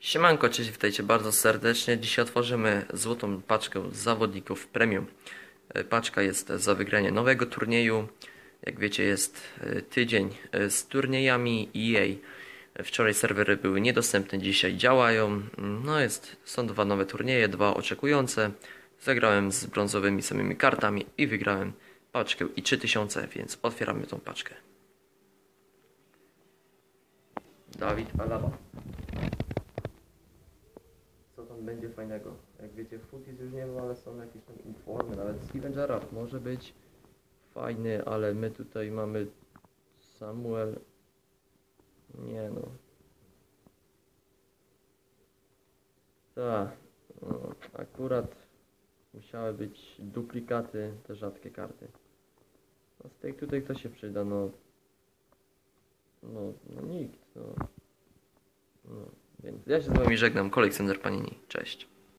Siemanko, cześć, witajcie bardzo serdecznie. Dzisiaj otworzymy złotą paczkę zawodników premium. E, Paczka jest za wygranie nowego turnieju. Jak wiecie, jest e, tydzień e, z turniejami EA. Wczoraj serwery były niedostępne, dzisiaj działają. No jest, są dwa nowe turnieje, dwa oczekujące. Zagrałem z brązowymi samymi kartami i wygrałem paczkę i 3000, więc otwieramy tą paczkę. Dawid Alaba. Co tam będzie fajnego? Jak wiecie, Footies już nie ma, ale są jakieś tam informy, nawet Steven Gerrard może być fajny, ale my tutaj mamy Samuel. Nie no. Tak, no, akurat musiały być duplikaty, te rzadkie karty. No z tych tutaj kto się przyda, no. No, no nikt, no. Ja się z wami żegnam, kolekcjoner Panini. Cześć.